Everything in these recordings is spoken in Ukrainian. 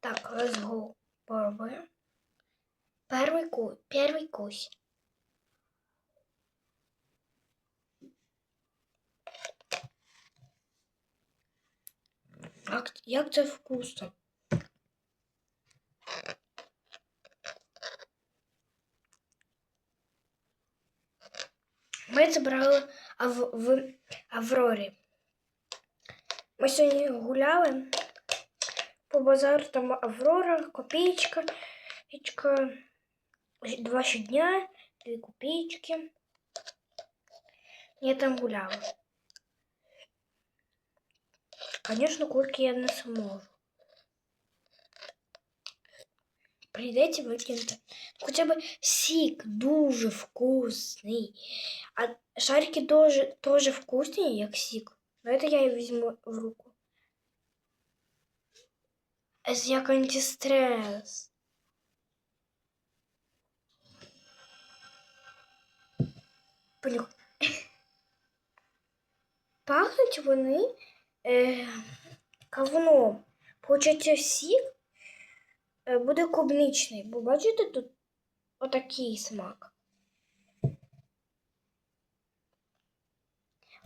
Так. Попробуем. Первый ку, первый кусь. Як, як це вкусно? Ми це брали в Аврорі. Ми сьогодні гуляли по базару, там Аврора, копійка, копійка, два щодня, дві копійки. Я там гуляла. Конечно, кульки я не зможу. Прийдеться викинути. Хоча б сік дуже вкусний. А шарики тоже, тоже вкусні, як сік. Давайте я її візьму в руку. Це як антистрес. Понюхай. Пахнуть вони е, кавуном. Получається сік е, буде клубничний, бо бачите тут отакий смак.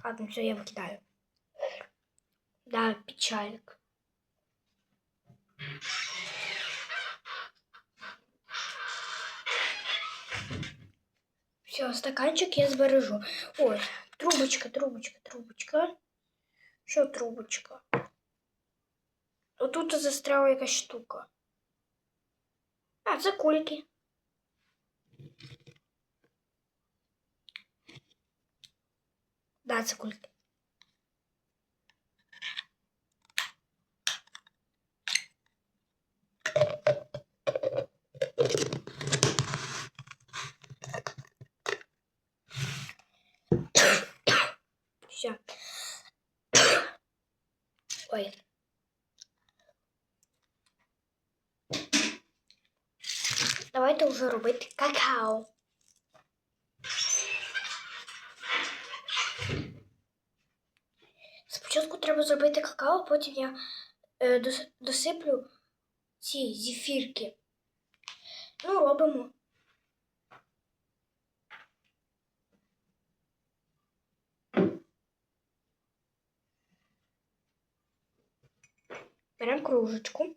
Ладно, все, я викидаю. Да, печальк. Все, стаканчик я збережу. Ой, трубочка, трубочка, трубочка. Що трубочка? Отут застряла якась штука. А, це. Да, це. Все. Ой. Давайте вже робити какао. Спочатку треба зробити какао, потім я е, досиплю ці зефірки. Ну, робимо. Беремо кружечку.